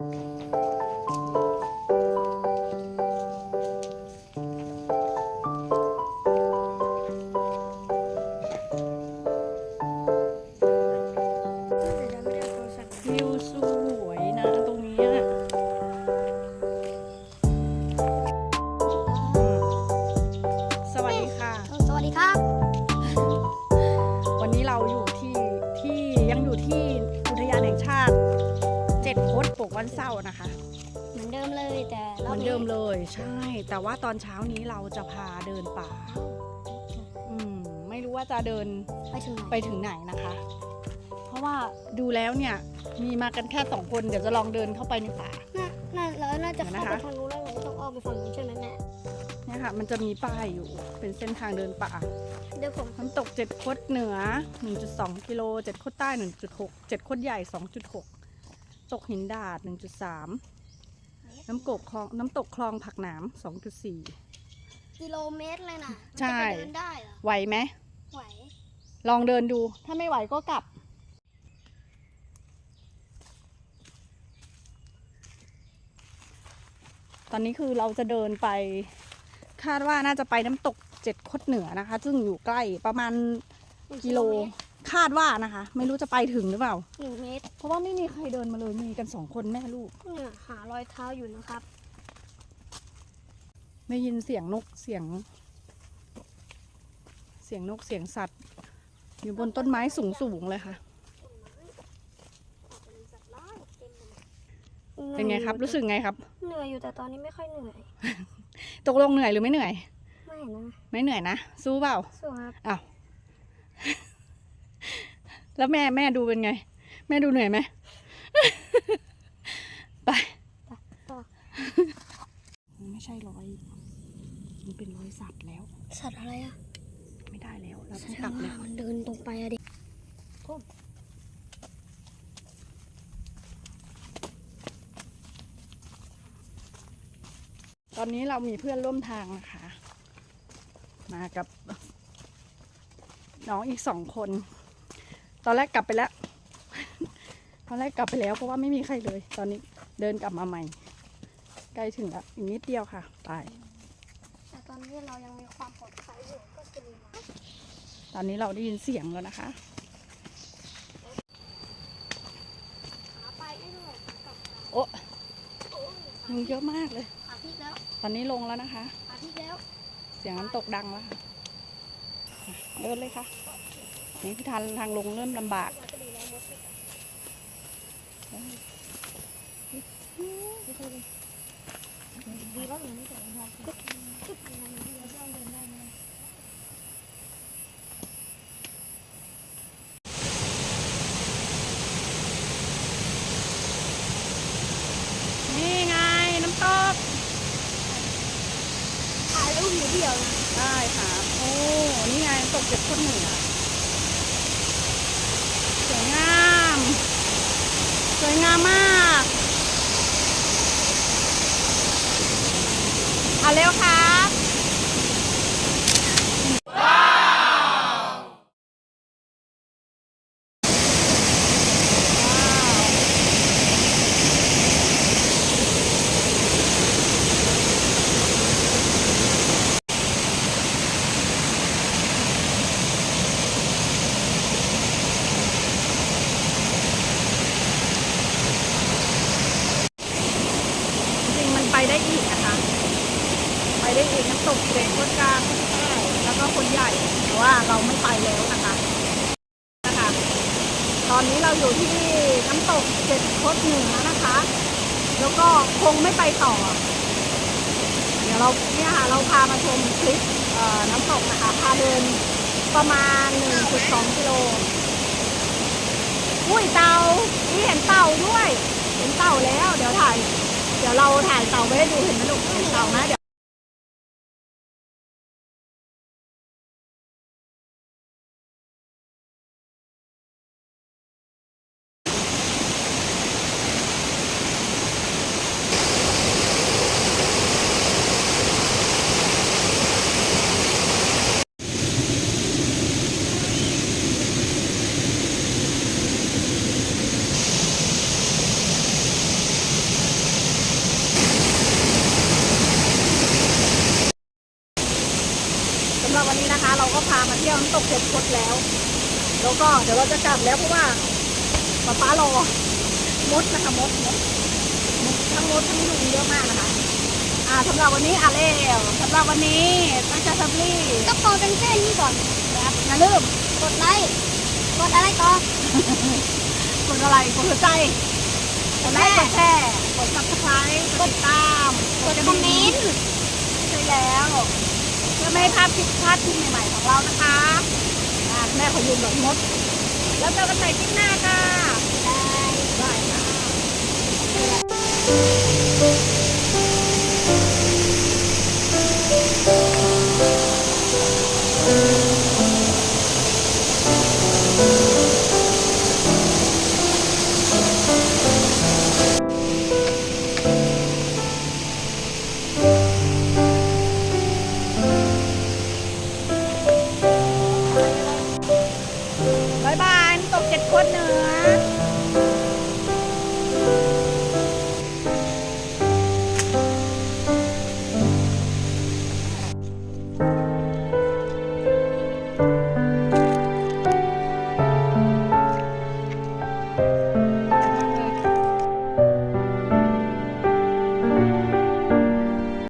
วิวสวยนะตรงเนี้ยสวัสดีค่ะ สวัสดีครับ วันนี้เราอยู่ที่ที่ยังอยู่ที่อุทยานแห่งชาติเจ็ดคดปก วันเศร้านะคะ เหมือนเดิมเลยแต่เหรอบมือนนี้เดิมเลยใช่ แต่ว่าตอนเช้านี้เราจะพาเดินป่า อืมไม่รู้ว่าจะเดินไปถึงไหนไปถึงไหนนะคะ เพราะว่าดูแล้วเนี่ยมีมากันแค่สองคนเดี๋ยวจะลองเดินเข้าไปในป่า น่าน่าแล้วน่าจะเดี๋ยวเข้านะคะไปทางนู้นแล้วเราต้องอ้อมไปฝั่งนู้นใช่ไหมแม่เนี่ยค่ะมันจะมีป้ายอยู่เป็นเส้นทางเดินป่า เดี๋ยวผมน้ำตกเจ็ดคดเหนือ 1.2 กิโลเจ็ดคดใต้ 1.6เจ็ดคดใหญ่ 2.6 ตกหินดาด 1.3 น้ำกบคลองน้ำตกคลองผักหนาม2.4 กิโลเมตรเลยนะใช่มันจะไปเดินได้เหรอไหวไหม ไหวลองเดินดู ถ้าไม่ไหวก็กลับ ตอนนี้คือเราจะเดินไป คาดว่าน่าจะไปน้ำตกเจ็ดคดเหนือนะคะ ซึ่งอยู่ใกล้ประมาณ กิโล คาดว่านะคะ ไม่รู้จะไปถึงหรือเปล่า หนึ่งเมตรเพราะว่าไม่มีใครเดินมาเลยมีกันสองคนแม่ลูก เนี่ยหารอยเท้าอยู่นะครับ ได้ยินเสียงนกเสียง เสียงนกเสียงสัตว์ อยู่บนต้นไม้สูงสูงๆเลยค่ะ เป็นไงครับ รู้สึกไงครับ เหนื่อยอยู่แต่ตอนนี้ไม่ค่อยเหนื่อย ตกลงเหนื่อยหรือไม่เหนื่อย ไม่นะ ไม่เหนื่อยนะ สู้เปล่า สู้ครับ อ้าว แล้วแม่แม่ดูเป็นไง แม่ดูเหนื่อยไหม ไปต่อมันไม่ใช่รอย มันเป็นรอยสัตว์แล้ว สัตว์อะไรอะไม่ได้แล้วเราแสต้องดกลับงแล้วว่ามันเดินตรงไปอะดิตอนนี้เรามีเพื่อนร่วมทางนะคะ มากับน้องอีกสองคน ตอนแรกกลับไปแล้ว ตอนแรกกลับไปแล้วเพราะว่าไม่มีใครเลย ตอนนี้เดินกลับมาใหม่ ใกล้ถึงแล้วอีกนิดเดียวค่ะไปแต่ตอนนี้เรายังมีความปลอดภัยอยู่ก็คือดีนะตอนนี้เราได้ยินเสียงแล้วนะคะขาไปได้ด้วยขากลับมาโอ้โอ้ยยุงเยอะมากเลยขาพลิกแล้วตอนนี้ลงแล้วนะคะขาพลิกแล้วเสียงน้ำตกดังแล้วค่ะ เดินเลยค่ะ นี่ที่ทางทางลงเริ่มลำบากเราจะดีแล้วมดดีแล้วหนูไม่เจ็บนะครับก็ชุดยังไงที่เราเดินได้ไหมนี่ไงน้ำตกถ่ายรูปอยู่เดียวนะ ได้ค่ะ โอ้ นี่ไงน้ำตกเจ็ดคนเหนือสวยงาม สวยงามมากเอาเร็วค่ะบ จริงๆมันไปได้อีกนะคะ ไปได้อีกน้ำตกเด็กคนกลางคนแก่แล้วก็ คนใหญ่แต่ว่าเราไม่ไปแล้วนะคะนะคะ ตอนนี้เราอยู่ที่น้ำตกเจ็ดโคดเหนือนะคะ แล้วก็คงไม่ไปต่อ เดี๋ยวเราเนี่ยค่ะเราพามาชมคลิปน้ำตกนะคะพาเดินประมาณ 1.2 กิโล อุ้ยเต่านี่เห็นเต่าด้วย เห็นเต่าแล้ว เดี๋ยวถ่าย เดี๋ยวเราถ่ายเต่าไว้ให้ดูเห็นไหมลูกเห็นเต่าไหมเดี๋ยว พามาเที่ยวน้ำตกเจ็ดคดแล้ว แล้วก็เดี๋ยวเราจะกลับแล้วเพราะว่าป๊าป๊ารอมดนะคะมดมดมดทั้งมดทั้งยุงเยอะมากนะคะ อ่าสำหรับวันนี้อะเร็วสำหรับวันนี้ตั้งใจซับลี่ก็พอเป็นแค่นี้ก่อนนะอย่าลืมกดไลค์กดอะไรต่อกดอะไรกดหัวใจกดไลค์กดแชร์กดซับสไครต์กดติดตามกดคอมเมนต์ใช่แล้วเพื่อไม่ให้ภาพคลิปพลาดคลิปใหม่ๆของเรานะคะแม่ขอยืมแบบมด แล้วเจอกันใหม่คลิปหน้าค่ะบายบายค่ะ คนเหนือ